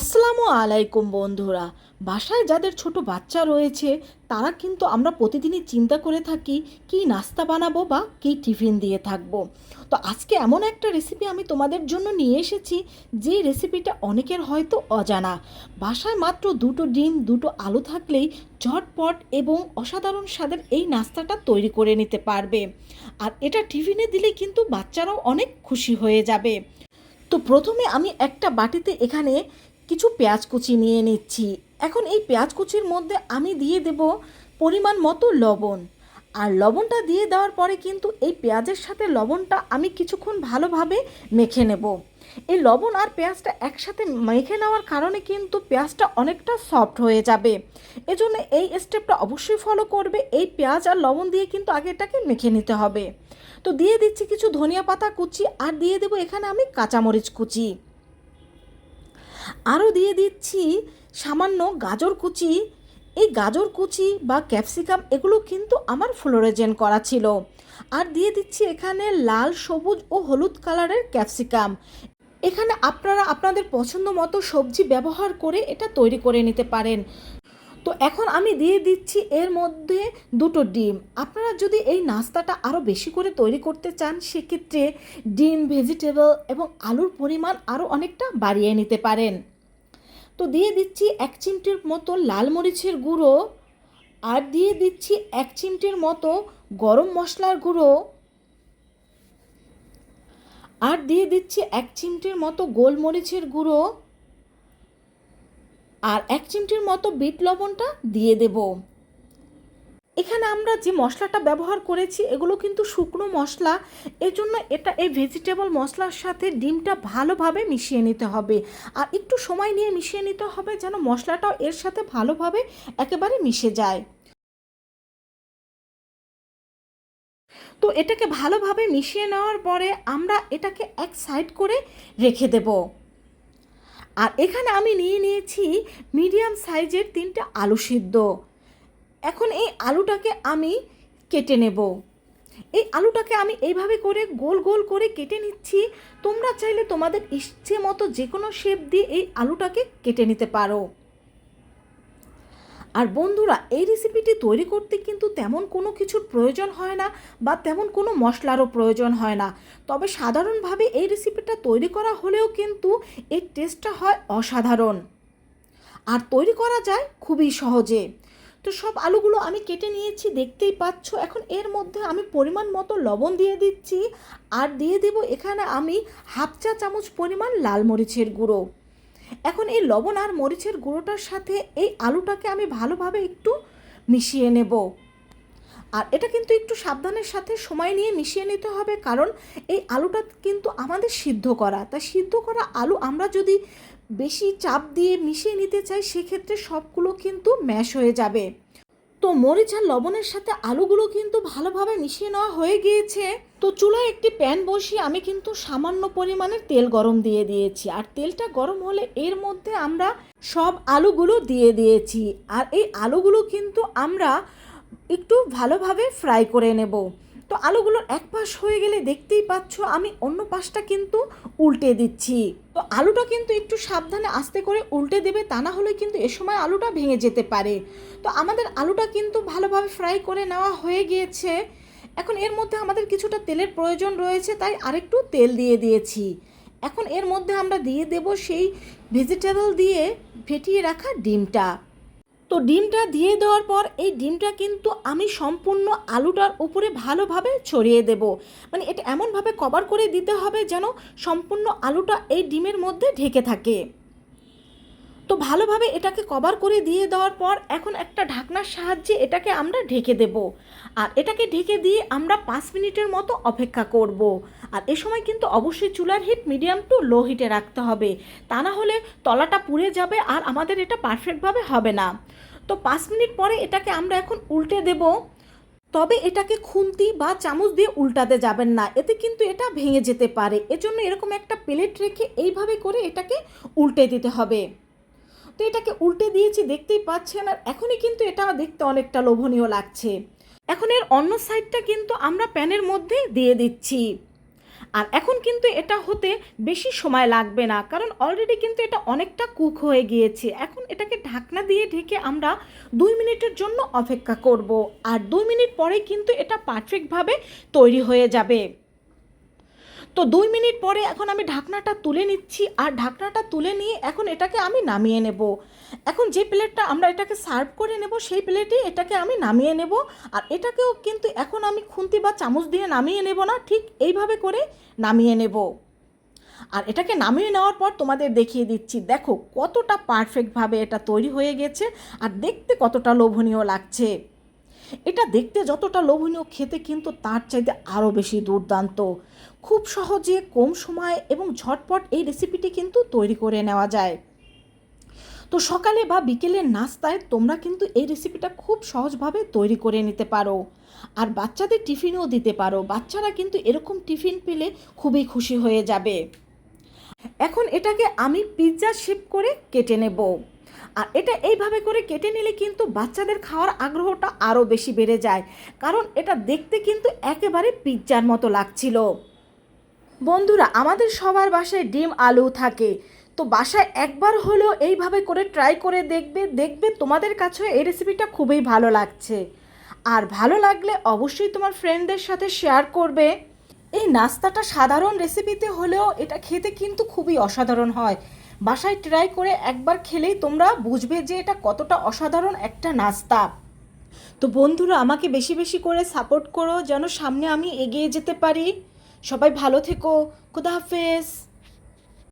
আসসালামু আলাইকুম বন্ধুরা। বাসায় যাদের ছোট বাচ্চা রয়েছে, তারা কিন্তু আমরা প্রতিদিনই চিন্তা করে থাকি, কি নাস্তা বানাবো বা কি টিফিন দিয়ে থাকব। তো আজকে এমন একটা রেসিপি আমি তোমাদের জন্য নিয়ে এসেছি, যে রেসিপিটা অনেকের হয়তো অজানা। বাসায় মাত্র দুটো ডিম, দুটো আলু থাকলেই ঝটপট এবং অসাধারণ স্বাদের এই নাস্তাটা তৈরি করে নিতে পারবে। আর এটা টিফিনে দিলে কিন্তু বাচ্চারাও অনেক খুশি হয়ে যাবে। তো প্রথমে আমি একটা বাটিতে এখানে কিছু পেঁয়াজ কুচি নিয়ে নিচ্ছি। এখন এই পেঁয়াজ কুচির মধ্যে আমি দিয়ে দেব পরিমাণ মতো লবণ। আর লবণটা দিয়ে দেওয়ার পরে কিন্তু এই পেঁয়াজের সাথে লবণটা আমি কিছুক্ষণ ভালোভাবে মেখে নেব। এই লবণ আর পেঁয়াজটা একসাথে মেখে নেওয়ার কারণে কিন্তু পেঁয়াজটা অনেকটা সফট হয়ে যাবে। এজন্য এই স্টেপটা অবশ্যই ফলো করবে। এই পেঁয়াজ আর লবণ দিয়ে কিন্তু আগে এটাকে মেখে নিতে হবে। তো দিয়ে দিচ্ছি কিছু ধনিয়া পাতা কুচি আর দিয়ে দেবো এখানে আমি কাঁচামরিচ কুচি। আরও দিয়ে দিচ্ছি সামান্য গাজর কুচি। এই গাজর কুচি বা ক্যাপসিকাম এগুলো কিন্তু আমার ফ্লোরেজেন করা ছিল। আর দিয়ে দিচ্ছি এখানে লাল, সবুজ ও হলুদ কালারের ক্যাপসিকাম। এখানে আপনারা আপনাদের পছন্দ মতো সবজি ব্যবহার করে এটা তৈরি করে নিতে পারেন। তো এখন আমি দিয়ে দিচ্ছি এর মধ্যে দুটো ডিম। আপনারা যদি এই নাস্তাটা আরও বেশি করে তৈরি করতে চান, সেক্ষেত্রে ডিম, ভেজিটেবল এবং আলুর পরিমাণ আরও অনেকটা বাড়িয়ে নিতে পারেন। তো দিয়ে দিচ্ছি এক চিমটির মতো লাল মরিচের গুঁড়ো আর দিয়ে দিচ্ছি এক চিমটির মতো গরম মশলার গুঁড়ো আর দিয়ে দিচ্ছি এক চিমটির মতো গোলমরিচের গুঁড়ো আর এক চিমটির মতো বিট লবণটা দিয়ে দেব। এখানে আমরা যে মশলাটা ব্যবহার করেছি, এগুলো কিন্তু শুকনো মশলা। এর জন্য এটা, এই ভেজিটেবল মশলার সাথে ডিমটা ভালোভাবে মিশিয়ে নিতে হবে। আর একটু সময় নিয়ে মিশিয়ে নিতে হবে যেন মশলাটাও এর সাথে ভালোভাবে একেবারে মিশে যায়। তো এটাকে ভালোভাবে মিশিয়ে নেওয়ার পরে আমরা এটাকে এক সাইড করে রেখে দেবো। আর এখানে আমি নিয়ে নিয়েছি মিডিয়াম সাইজের তিনটা আলু সিদ্ধ। এখন এই আলুটাকে আমি কেটে নেব। এই আলুটাকে আমি এইভাবে করে গোল গোল করে কেটে নিচ্ছি। তোমরা চাইলে তোমাদের ইচ্ছে মতো যে কোনো শেপ দিয়ে এই আলুটাকে কেটে নিতে পারো। আর বন্ধুরা, এই রেসিপিটি তৈরি করতে কিন্তু তেমন কোনো কিছুর প্রয়োজন হয় না বা তেমন কোনো মশলারও প্রয়োজন হয় না। তবে সাধারণভাবে এই রেসিপিটা তৈরি করা হলেও কিন্তু এর টেস্টটা হয় অসাধারণ। আর তৈরি করা যায় খুবই সহজে। তো সব আলুগুলো আমি কেটে নিয়েছি, দেখতেই পাচ্ছ। এখন এর মধ্যে আমি পরিমাণ মতো লবণ দিয়ে দিচ্ছি। আর দিয়ে দেব এখানে আমি হাফ চা চামচ পরিমাণ লাল মরিচের গুঁড়ো। এখন এই লবণ আর মরিচের গুঁড়োটার সাথে এই আলুটাকে আমি ভালোভাবে একটু মিশিয়ে নেব। আর এটা কিন্তু একটু সাবধানের সাথে সময় নিয়ে মিশিয়ে নিতে হবে, কারণ এই আলুটা কিন্তু আমাদের সিদ্ধ করা। তা সিদ্ধ করা আলু আমরা যদি বেশি চাপ দিয়ে মিশিয়ে নিতে চাই, সেক্ষেত্রে সবগুলো কিন্তু ম্যাশ হয়ে যাবে। তো মরিচ আর লবণের সাথে আলুগুলো কিন্তু ভালোভাবে মিশিয়ে নেওয়া হয়ে গিয়েছে। তো চুলায় একটি প্যান বসিয়ে আমি কিন্তু সামান্য পরিমাণে তেল গরম দিয়ে দিয়েছি। আর তেলটা গরম হলে এর মধ্যে আমরা সব আলুগুলো দিয়ে দিয়েছি। আর এই আলুগুলো কিন্তু আমরা একটু ভালোভাবে ফ্রাই করে নেব। তো আলুগুলোর এক পাশ হয়ে গেলে দেখতেই পাচ্ছ আমি অন্য পাশটা কিন্তু উল্টে দিচ্ছি। তো আলুটা কিন্তু একটু সাবধানে আস্তে করে উল্টে দেবে, তা না হলে কিন্তু এ সময় আলুটা ভেঙে যেতে পারে। তো আমাদের আলুটা কিন্তু ভালোভাবে ফ্রাই করে নেওয়া হয়ে গিয়েছে। এখন এর মধ্যে আমাদের কিছুটা তেলের প্রয়োজন রয়েছে, তাই আরেকটু তেল দিয়ে দিয়েছি। এখন এর মধ্যে আমরা দিয়ে দেব সেই ভেজিটেবল দিয়ে ফেটিয়ে রাখা ডিমটা। তো ডিমটা দিয়ে দেওয়ার পর এই ডিমটা কিন্তু আমি সম্পূর্ণ আলুটার উপরে ভালোভাবে ছড়িয়ে দেব। মানে এটা এমনভাবে কভার করে দিতে হবে যেন সম্পূর্ণ আলুটা এই ডিমের মধ্যে ঢেকে থাকে। তো ভালোভাবে এটাকে কভার করে দিয়ে দেওয়ার পর এখন একটা ঢাকনার সাহায্যে এটাকে আমরা ঢেকে দেব। আর এটাকে ঢেকে দিয়ে আমরা পাঁচ মিনিটের মতো অপেক্ষা করব। আর এ সময় কিন্তু অবশ্যই চুলার হিট মিডিয়াম টু লো হিটে রাখতে হবে। তা না হলে তলাটা পুড়ে যাবে আর আমাদের এটা পারফেক্টভাবে হবে না। তো পাঁচ মিনিট পরে এটাকে আমরা এখন উল্টে দেব। তবে এটাকে খুন্তি বা চামচ দিয়ে উল্টাতে যাবেন না। এতে কিন্তু এটা ভেঙে যেতে পারে। এজন্য এরকম একটা প্লেট রেখে এইভাবে করে এটাকে উল্টে দিতে হবে। তো এটাকে উল্টে দিয়েছি, দেখতেই পাচ্ছেন, আর এখনই কিন্তু এটা দেখতে অনেকটা লোভনীয় লাগছে। এখন এর অন্য সাইডটা কিন্তু আমরা প্যানের মধ্যে দিয়ে দিচ্ছি। আর এখন কিন্তু এটা হতে বেশি সময় লাগবে না, কারণ অলরেডি কিন্তু এটা অনেকটা কুক হয়ে গিয়েছে। এখন এটাকে ঢাকনা দিয়ে ঢেকে আমরা দুই মিনিটের জন্য অপেক্ষা করব, আর দুই মিনিট পরেই কিন্তু এটা পারফেক্টভাবে তৈরি হয়ে যাবে। তো দুই মিনিট পরে এখন আমি ঢাকনাটা তুলে নিচ্ছি আর ঢাকনাটা তুলে নিয়ে এখন এটাকে আমি নামিয়ে নেব। এখন যে প্লেটটা আমরা এটাকে সার্ভ করে নেব, সেই প্লেটে এটাকে আমি নামিয়ে নেব আর এটাকেও কিন্তু এখন আমি খুন্তি বা চামচ দিয়ে নামিয়ে নেব না, ঠিক এইভাবে করে নামিয়ে নেব। আর এটাকে নামিয়ে নেওয়ার পর তোমাদের দেখিয়ে দিচ্ছি, দেখো কতটা পারফেক্টভাবে এটা তৈরি হয়ে গেছে আর দেখতে কতটা লোভনীয় লাগছে। এটা দেখতে যতটা লোভনীয় খেতে কিন্তু তার চাইতে আরও বেশি দুর্দান্ত। খুব সহজে কম সময়ে এবং ঝটপট এই রেসিপিটি কিন্তু তৈরি করে নেওয়া যায়। তো সকালে বা বিকেলের নাস্তায় তোমরা কিন্তু এই রেসিপিটা খুব সহজভাবে তৈরি করে নিতে পারো। আর বাচ্চাদের টিফিনও দিতে পারো। বাচ্চারা কিন্তু এরকম টিফিন পেলে খুবই খুশি হয়ে যাবে। এখন এটাকে আমি পিৎজা শেপ করে কেটে নেব। আর এটা এইভাবে করে কেটে নিলে কিন্তু বাচ্চাদের খাওয়ার আগ্রহটা আরও বেশি বেড়ে যায়। কারণ এটা দেখতে কিন্তু একেবারে পিৎজার মতো লাগছিল। বন্ধুরা, আমাদের সবার বাসায় ডিম, আলু থাকে। তো বাসায় একবার হলেও এইভাবে করে ট্রাই করে দেখবে দেখবে তোমাদের কাছেও এই রেসিপিটা খুবই ভালো লাগছে। আর ভালো লাগলে অবশ্যই তোমার ফ্রেন্ডদের সাথে শেয়ার করবে। এই নাস্তাটা সাধারণ রেসিপিতে হলেও এটা খেতে কিন্তু খুবই অসাধারণ হয়। বাসায় ট্রাই করে একবার খেলেই তোমরা বুঝবে যে এটা কতটা অসাধারণ একটা নাস্তা। তো বন্ধুরা, আমাকে বেশি বেশি করে সাপোর্ট করো, যেন সামনে আমি এগিয়ে যেতে পারি। সবাই ভালো থেকো, খুদা হাফেজ।